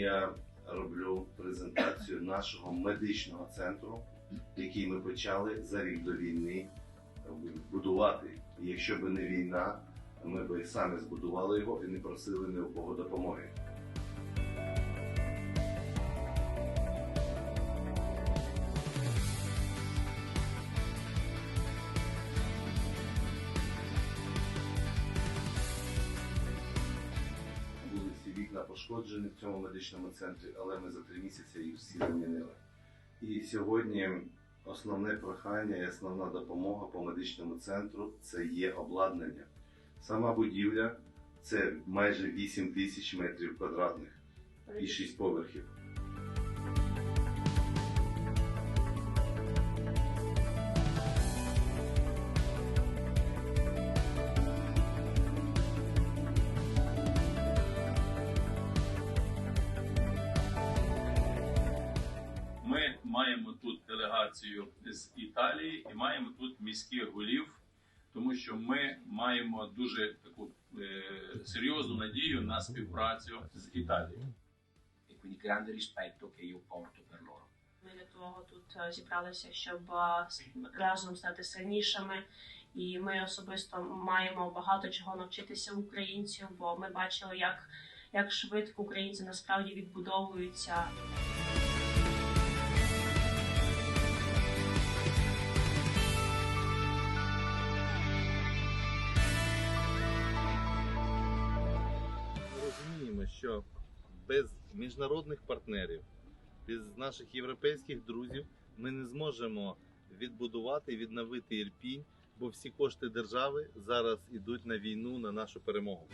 я роблю презентацію нашого медичного центру, який ми почали за рік до війни е, будувати. І якщо б не війна, ми б самі збудували його і не просили ні у кого допомоги. Вікна пошкоджені в цьому медичному центрі, але ми за три місяці їх всі замінили. І сьогодні основне прохання і основна допомога по медичному центру це є обладнання. Сама будівля це майже 8 тисяч метрів квадратних і 6 поверхів. Маємо тут делегацію з Італії і маємо тут міських голів, тому що ми маємо дуже таку е, серйозну надію на співпрацю з Італією. e quindi grande rispetto che io porto per loro. Ми для того тут е, зібралися, щоб е, разом стати сильнішими. І ми особисто маємо багато чого навчитися українців, бо ми бачили, як, як швидко українці насправді відбудовуються. Розуміємо, що без міжнародних партнерів, без наших європейських друзів ми не зможемо відбудувати відновити Ірпінь, бо всі кошти держави зараз йдуть на війну, на нашу перемогу.